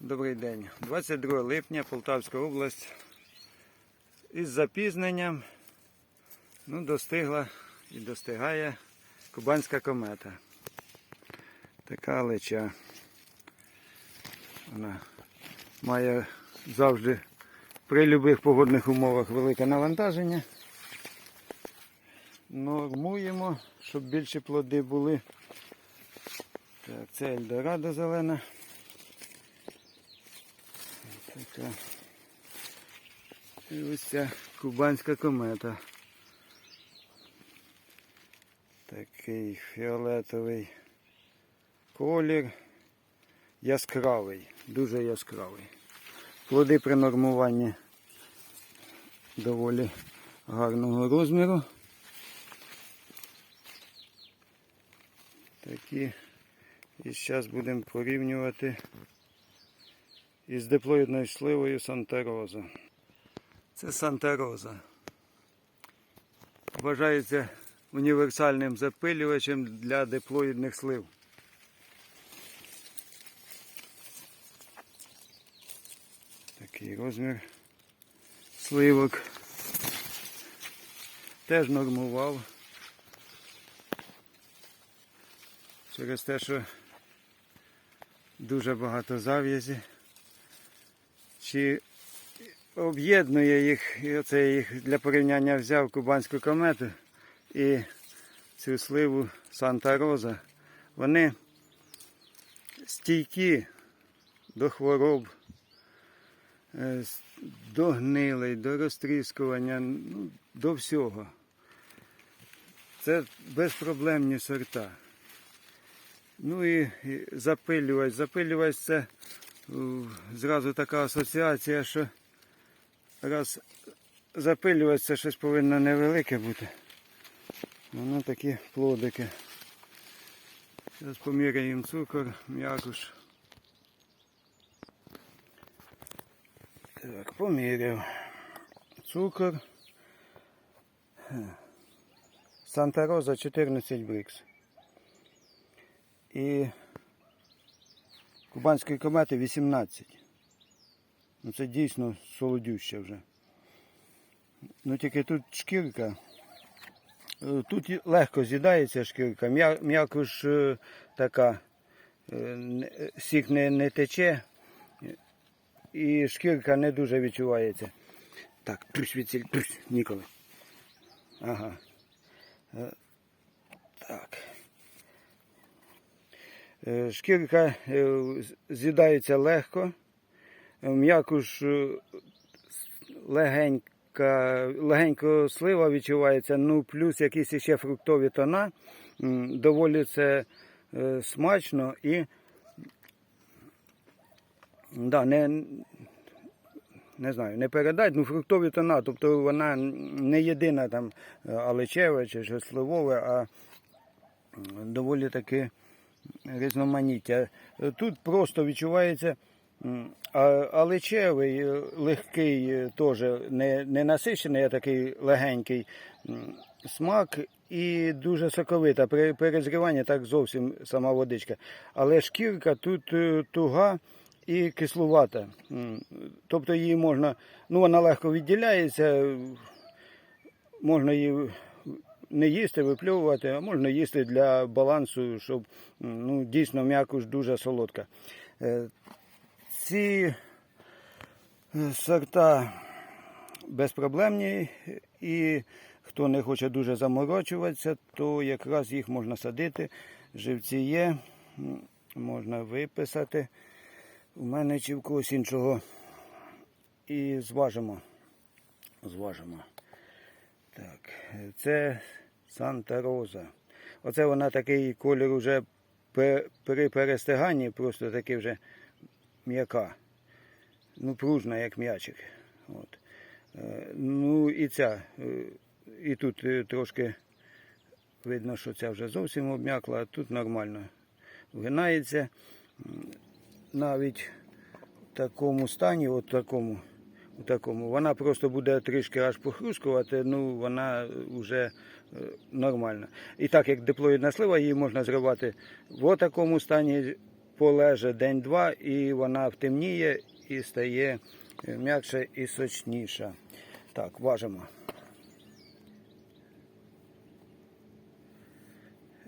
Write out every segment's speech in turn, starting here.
Добрий день. 22 липня, Полтавська область. Із запізненням ну, достигла і достигає кубанська комета. Така леча. Вона має завжди при будь-яких погодних умовах велике навантаження. Нормуємо, щоб більше плоди були. Так, це Ельдорадо зелена. Така. І ось ця кубанська комета. Такий фіолетовий колір. Яскравий, дуже яскравий. Плоди при нормуванні доволі гарного розміру. Такі. І зараз будемо порівнювати із диплоїдною сливою Санта-Роза. Це Санта-Роза. Вважається універсальним запилювачем для диплоїдних слив. Такий розмір сливок. Теж нормував. Через те, що дуже багато зав'язі. Чи об'єднує їх, і оце їх для порівняння взяв кубанську комету і цю сливу Санта-Роза. Вони стійкі до хвороб, е, до гнилей, до розтріскування, ну, до всього. Це безпроблемні сорта. Ну і, запилювач. Запилювач це зразу така асоціація, що раз запилювач це щось повинно невелике бути. Воно такі плодики. Зараз поміряємо цукор, м'якуш. Так, поміряв. Цукор. Санта Роза 14 брикс. І кубанської комети 18. Ну це дійсно солодюще вже. Ну тільки тут шкірка. Е, Тут легко з'їдається шкірка, м'я- м'якуш е, така, е, сік не, не тече і шкірка не дуже відчувається. Так, тусь від тусь, ніколи. Ага. Так. Е, Шкірка е, з'їдається легко, е, м'якуш легенька, легенько слива відчувається, ну плюс якісь ще фруктові тона. Доволі це смачно і да, не, не знаю, не передать, ну фруктові тона, тобто вона не єдина там алечеве чи щось сливове, а доволі таки різноманіття. Е, Тут просто відчувається м, а- алечевий, е, легкий, е, теж не, не насичений, а такий легенький смак і дуже соковита. При перезріванні так зовсім сама водичка. Але шкірка тут туга і кислувата. Тобто її можна, ну вона легко відділяється, можна її не їсти, випльовувати, а можна їсти для балансу, щоб ну, дійсно м'якуш дуже солодка. Е, Ці е, сорта безпроблемні і хто не хоче дуже заморочуватися, то якраз їх можна садити. Живці є, можна виписати. У мене чи в когось іншого. І зважимо. Зважимо. Так, це Санта Роза. Оце вона такий колір уже при перестиганні, просто такий вже м'яка. Ну, пружна, як м'ячик. От. Е, Ну і ця. е, І тут е, трошки видно, що ця вже зовсім обм'якла, а тут нормально вгинається. Навіть в такому стані, от такому, такому, вона просто буде трішки аж похрускувати, ну вона вже е, нормальна. І так як диплоїдна слива, її можна зривати в такому стані полеже день-два, і вона втемніє і стає е, м'якша і сочніша. Так, важимо.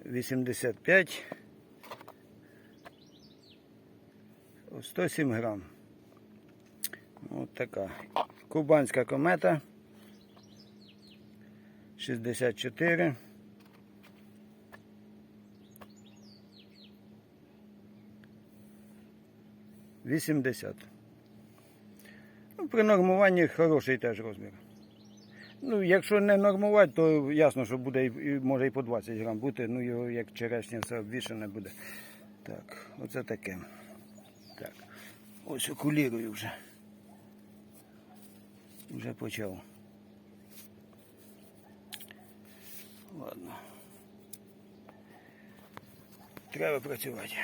85. 107 грам. Така. Кубанська комета. 64. Вісімдесят. Ну, при нормуванні хороший теж розмір. Ну, якщо не нормувати, то ясно, що буде і може і по 20 грам бути. Ну, його як черешня все обвішане буде. Так, оце таке. Так. Ось окулірую вже. Вже почав. Ладно. Треба працювати.